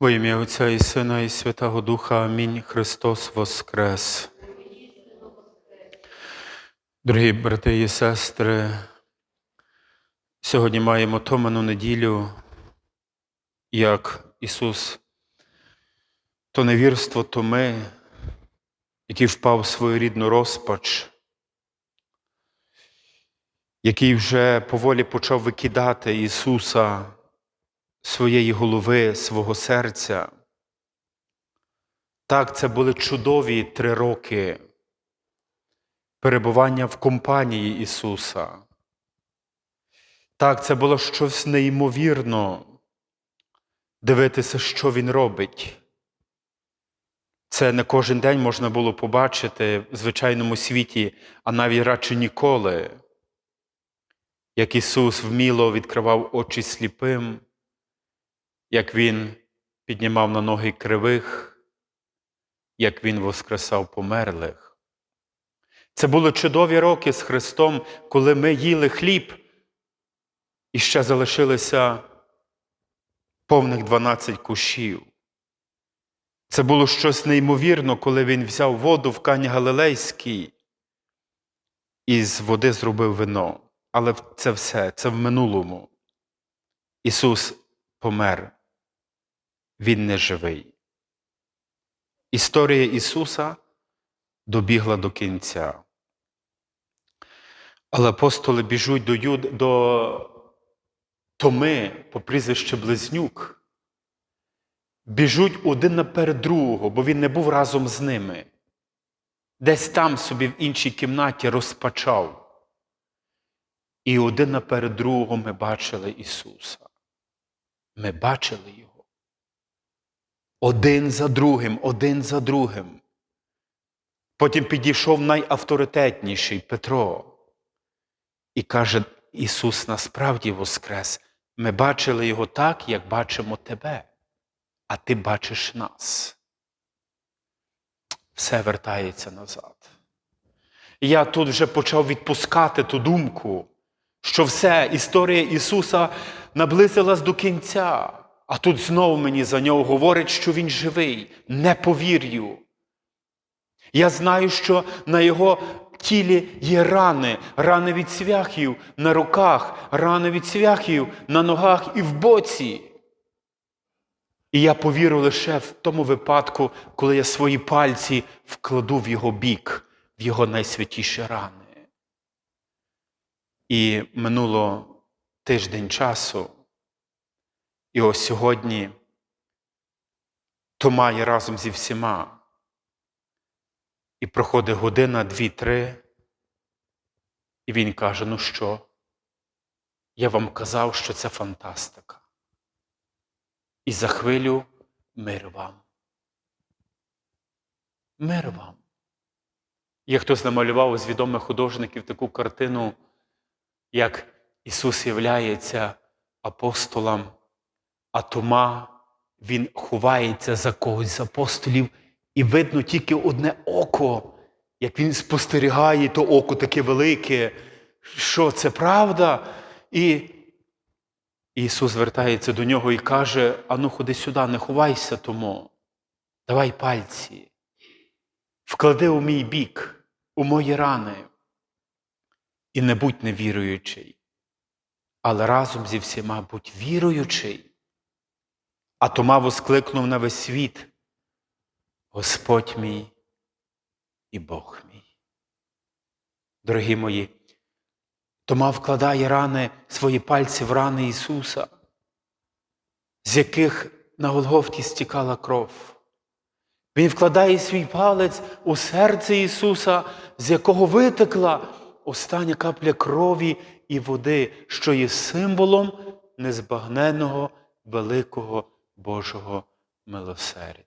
Во ім'я Отця і Сина, і Святого Духа. Амінь. Христос Воскрес. Дорогі брати і сестри, сьогодні маємо Томану неділю, як Ісус, то невірство Томи, який впав в свою рідну розпач, який вже поволі почав викидати Ісуса своєї голови, свого серця. Так, це були чудові три роки перебування в компанії Ісуса. Так, це було щось неймовірно дивитися, що Він робить. Це не кожен день можна було побачити в звичайному світі, а навіть радше ніколи, як Ісус вміло відкривав очі сліпим, як Він піднімав на ноги кривих, як Він воскресав померлих. Це були чудові роки з Христом, коли ми їли хліб і ще залишилися повних 12 кущів. Це було щось неймовірно, коли він взяв воду в Кані Галилейській і з води зробив вино. Але це все, це в минулому. Ісус помер. Він не живий. Історія Ісуса добігла до кінця. Але апостоли біжуть до, Юд... до Томи по прізвищу Близнюк. Біжуть один наперед другого, бо він не був разом з ними. Десь там собі в іншій кімнаті розпачав. І один наперед другого ми бачили Ісуса. Ми бачили Його. Один за другим, один за другим. Потім підійшов найавторитетніший Петро і каже: Ісус насправді воскрес. Ми бачили Його так, як бачимо тебе, а ти бачиш нас. Все вертається назад. Я тут вже почав відпускати ту думку, що все, історія Ісуса наблизилась до кінця, а тут знову мені за нього говорить, що Він живий. Не повірю. Я знаю, що на Його тілі є рани, рани від цвяхів на руках, рани від цвяхів на ногах і в боці. І я повірю лише в тому випадку, коли я свої пальці вкладу в його бік, в його найсвятіші рани. І минуло тиждень часу, і ось сьогодні Тома є разом зі всіма. І проходить година, дві-три, і він каже: ну що? Я вам казав, що це фантастика. І за хвилю мир вам. Мир вам. Є хтось намалював з відомих художників таку картину, як Ісус являється апостолам, а Тома Він ховається за когось з апостолів, і видно тільки одне око, як він спостерігає, то око таке велике, що це правда. І Ісус звертається до нього і каже: Ану, ходи сюди, не ховайся тому. Давай пальці, вклади у мій бік, у мої рани. І не будь невіруючий, але разом зі всіма будь віруючий. А Тома воскликнув на весь світ: Господь мій і Бог мій. Дорогі мої, Тома вкладає рани, свої пальці в рани Ісуса, з яких на Голгофті стікала кров. Він вкладає свій палець у серце Ісуса, з якого витекла остання капля крові і води, що є символом незбагненного великого Божого милосердя.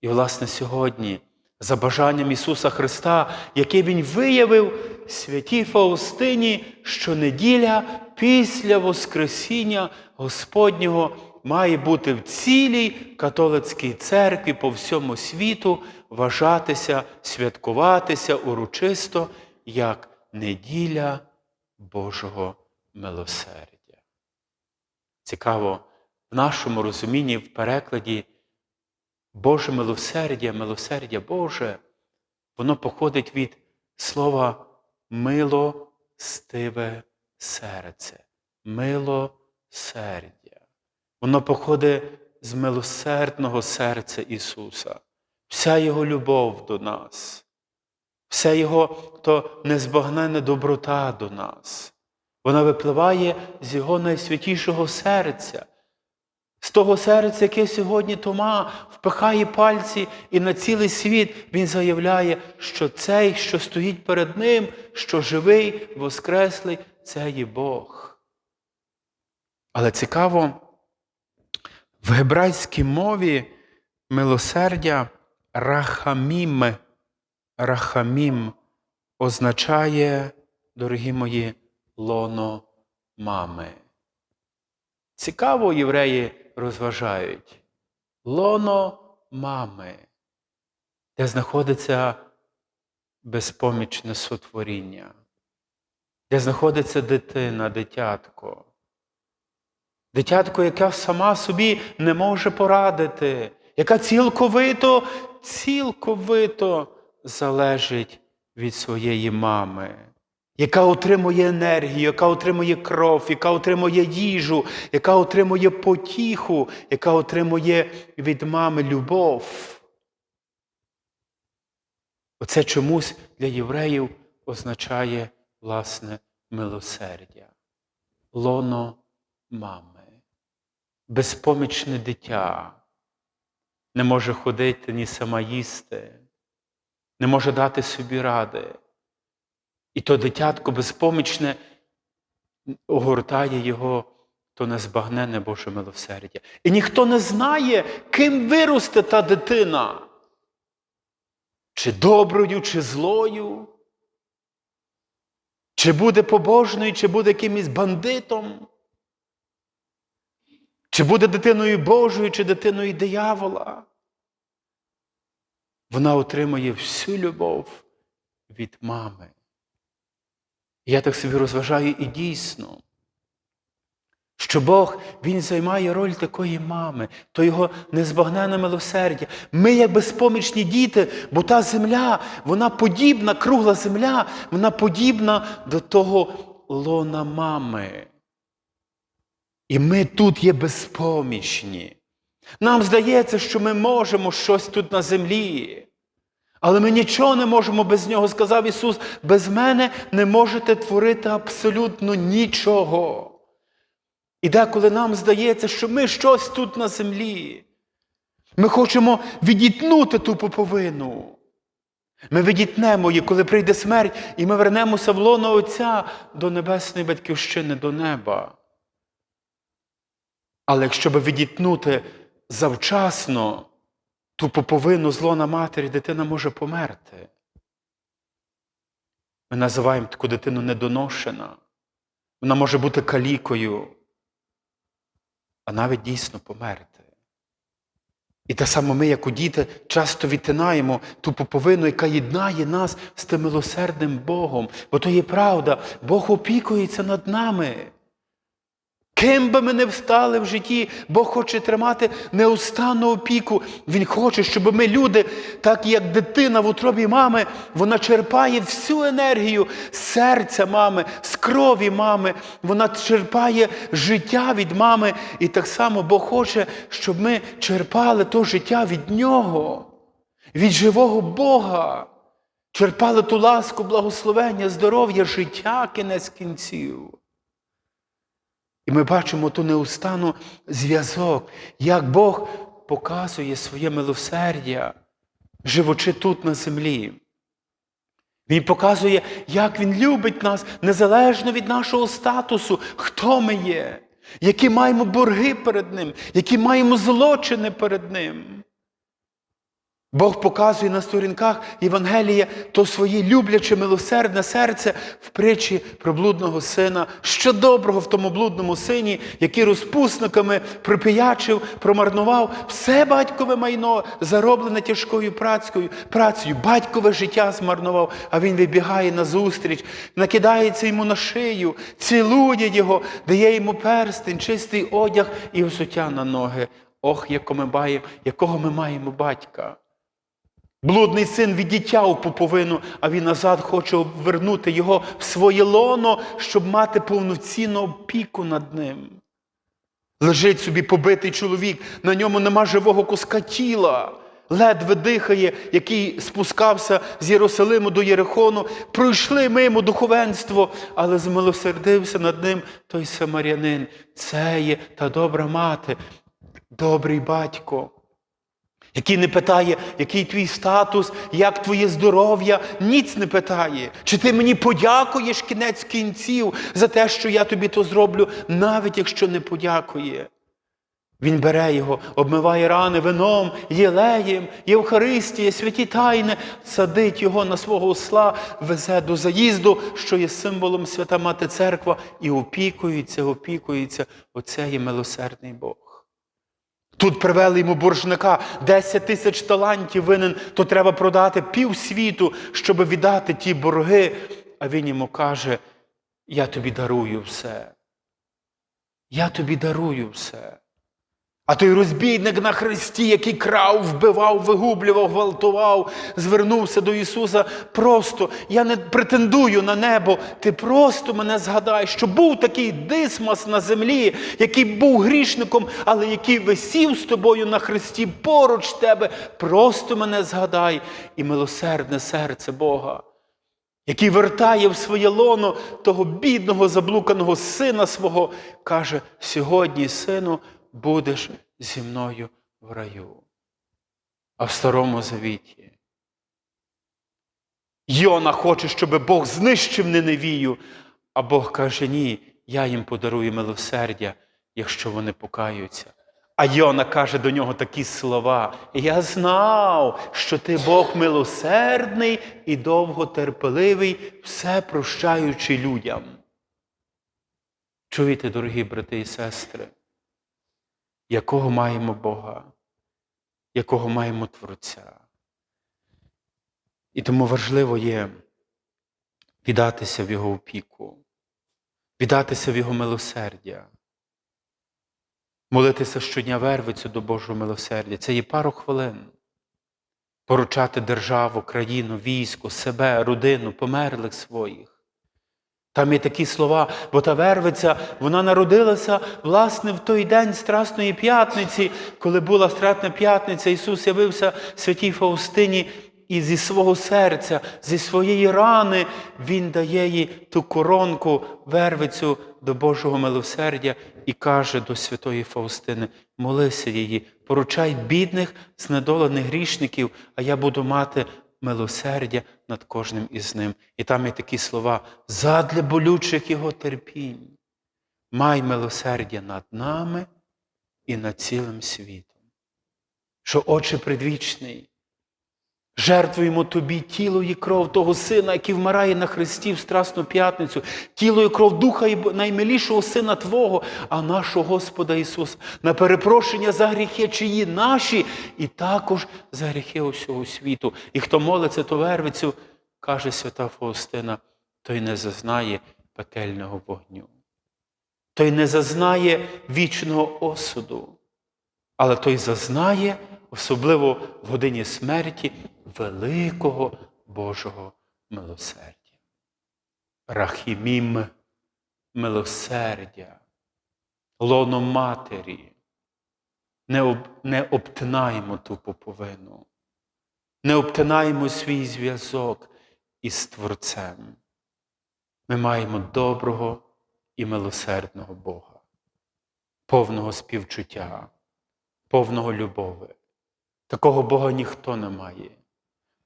І, власне, сьогодні, за бажанням Ісуса Христа, яке Він виявив святій Фаустині, що неділя після Воскресіння Господнього має бути в цілій католицькій церкві по всьому світу вважатися, святкуватися урочисто як неділя Божого милосердя. Цікаво, в нашому розумінні, в перекладі Боже милосердя, милосердя Боже, воно походить від слова милостиве серце, милосердя. Воно походить з милосердного серця Ісуса, вся Його любов до нас, вся Його то незбагненна доброта до нас. Вона випливає з Його найсвятішого серця, з того серця, яке сьогодні Тома впихає пальці, і на цілий світ Він заявляє, що цей, що стоїть перед Ним, що живий, воскреслий, це є Бог. Але цікаво, в гебрайській мові милосердя рахамім, рахамім означає, дорогі мої, лоно мами. Цікаво, євреї розважають. Лоно мами, де знаходиться безпомічне сотворіння, де знаходиться дитина, дитятко. Дитятко, яка сама собі не може порадити, яка цілковито, цілковито залежить від своєї мами, яка отримує енергію, яка отримує кров, яка отримує їжу, яка отримує потіху, яка отримує від мами любов. Оце чомусь для євреїв означає власне милосердя, лоно мами, безпомічне дитя, не може ходити ні сама їсти, не може дати собі ради. І то дитятко безпомічне огортає його то незбагненне Боже милосердя. І ніхто не знає, ким виросте та дитина. Чи доброю, чи злою, чи буде побожною, чи буде якимось бандитом, чи буде дитиною Божою, чи дитиною диявола. Вона отримує всю любов від мами. Я так собі розважаю і дійсно, що Бог Він займає роль такої мами, то його незбагненне милосердя. Ми, як безпомічні діти, бо та земля, вона подібна, кругла земля, вона подібна до того лона мами. І ми тут є безпомічні. Нам здається, що ми можемо щось тут на землі. Але ми нічого не можемо без нього, сказав Ісус, без мене не можете творити абсолютно нічого. І деколи нам здається, що ми щось тут на землі. Ми хочемо відітнути ту поповину. Ми відітнемо її, коли прийде смерть, і ми вернемося в лоно Отця до Небесної Батьківщини, до неба. Але якщо би відітнути завчасно, ту поповину зло на матері дитина може померти. Ми називаємо таку дитину недоношена. Вона може бути калікою, а навіть дійсно померти. І те саме ми, як у діти, часто відтинаємо ту поповину, яка єднає нас з тим милосердним Богом. Бо то є правда, Бог опікується над нами. Ким би ми не встали в житті, Бог хоче тримати неустанну опіку. Він хоче, щоб ми, люди, так як дитина в утробі мами, вона черпає всю енергію серця мами, з крові мами, вона черпає життя від мами. І так само Бог хоче, щоб ми черпали то життя від Нього, від живого Бога. Черпали ту ласку, благословення, здоров'я, життя кінець кінців. І ми бачимо ту неустану зв'язок, як Бог показує своє милосердя, живучи тут на землі. Він показує, як Він любить нас незалежно від нашого статусу, хто ми є, які маємо борги перед Ним, які маємо злочини перед Ним. Бог показує на сторінках Євангелія то своє любляче, милосердне серце в притчі про блудного сина, що доброго в тому блудному сині, який розпусниками пропіячив, промарнував все батькове майно, зароблене тяжкою працею, працею, батькове життя змарнував, а він вибігає назустріч, накидається йому на шию, цілує його, дає йому перстень, чистий одяг і взуття на ноги. Ох, якого ми маємо, якого ми маємо батька. Блудний син відітяв пуповину, а він назад хоче вернути його в своє лоно, щоб мати повноцінну опіку над ним. Лежить собі побитий чоловік, на ньому нема живого куска тіла, ледве дихає, який спускався з Єрусалиму до Єрихону. Пройшли мимо духовенство, але змилосердився над ним той самарянин. Це є та добра мати, добрий батько який не питає, який твій статус, як твоє здоров'я, ніц не питає. Чи ти мені подякуєш кінець кінців за те, що я тобі то зроблю, навіть якщо не подякує. Він бере його, обмиває рани вином, єлеєм, Євхаристія, святі тайни, садить його на свого осла, везе до заїзду, що є символом свята Мати Церква, і опікується, опікується. Оце є милосердний Бог. Тут привели йому боржника 10 тисяч талантів винен, то треба продати пів світу, щоб віддати ті борги. А він йому каже: Я тобі дарую все. Я тобі дарую все. А той розбійник на хресті, який крав, вбивав, вигублював, гвалтував, звернувся до Ісуса. Просто я не претендую на небо. Ти просто мене згадай, що був такий дисмас на землі, який був грішником, але який висів з тобою на хресті поруч тебе. Просто мене згадай і милосердне серце Бога. Який вертає в своє лоно того бідного заблуканого сина свого, каже: сьогодні, сину, будеш зі мною в раю. А в Старому Завіті Йона хоче, щоб Бог знищив Ниневію, а Бог каже, ні, я їм подарую милосердя, якщо вони покаються. А Йона каже до нього такі слова: Я знав, що ти Бог милосердний і довготерпеливий, все прощаючи людям. Чуєте, дорогі брати і сестри? Якого маємо Бога, якого маємо Творця. І тому важливо є віддатися в Його опіку, віддатися в Його милосердя, молитися щодня вервицю до Божого милосердя. Це є пару хвилин. Поручати державу, країну, військо, себе, родину, померлих своїх. Там є такі слова, бо та вервиця, вона народилася, власне, в той день Страсної п'ятниці, коли була Стратна п'ятниця, Ісус явився святій Фаустині, і зі свого серця, зі своєї рани Він дає їй ту коронку, вервицю до Божого милосердя і каже до святої Фаустини: молися її, поручай бідних, знедолених грішників, а я буду мати милосердя над кожним із ним. І там є такі слова задля болючих його терпінь. Май милосердя над нами і над цілим світом. Що, Отче предвічний, жертвуємо Тобі тіло і кров того Сина, який вмирає на Христі в Страсну п'ятницю, тіло і кров Духа і наймилішого Сина Твого, а нашого Господа Ісуса, на перепрошення за гріхи, чиї наші, і також за гріхи усього світу. І хто молиться, то вервицю, каже свята Фаустина, той не зазнає пекельного вогню. Той не зазнає вічного осуду, але той зазнає, особливо в годині смерті, великого Божого милосердя. Рахімім милосердя, лоно матері. Не, об, не обтинаємо ту поповину, не обтинаємо свій зв'язок із Творцем. Ми маємо доброго і милосердного Бога, повного співчуття, повного любови. Такого Бога ніхто не має.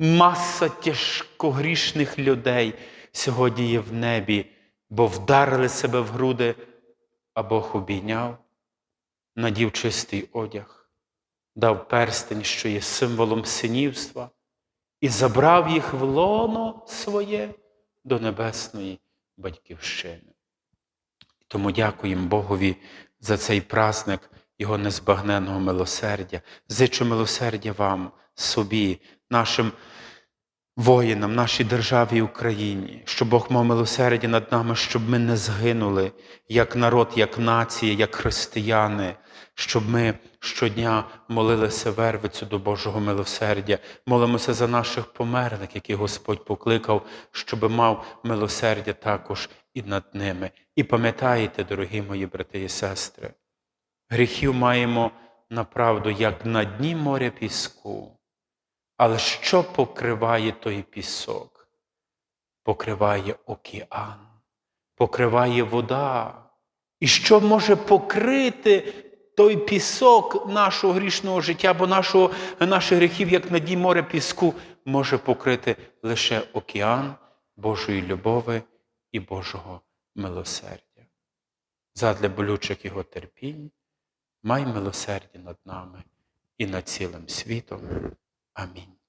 Маса тяжкогрішних людей сьогодні є в небі, бо вдарили себе в груди, а Бог обійняв, надів чистий одяг, дав перстень, що є символом синівства, і забрав їх в лоно своє до небесної батьківщини. Тому дякуємо Богові за цей праздник Його незбагненного милосердя. Зичу милосердя вам, собі, нашим воїнам, нашій державі Україні, щоб Бог мав милосердя над нами, щоб ми не згинули як народ, як нація, як християни, щоб ми щодня молилися вервицю до Божого милосердя, молимося за наших померлих, яких Господь покликав, щоб мав милосердя також і над ними. І пам'ятаєте, дорогі мої брати і сестри, гріхів маємо направду, як на дні моря піску. Але що покриває той пісок? Покриває океан, покриває вода. І що може покрити той пісок нашого грішного життя, бо нашого, наших гріхів, як на дні моря піску, може покрити лише океан Божої любові і Божого милосердя. Задля болючих його терпінь, май милосердя над нами і над цілим світом. Амінь.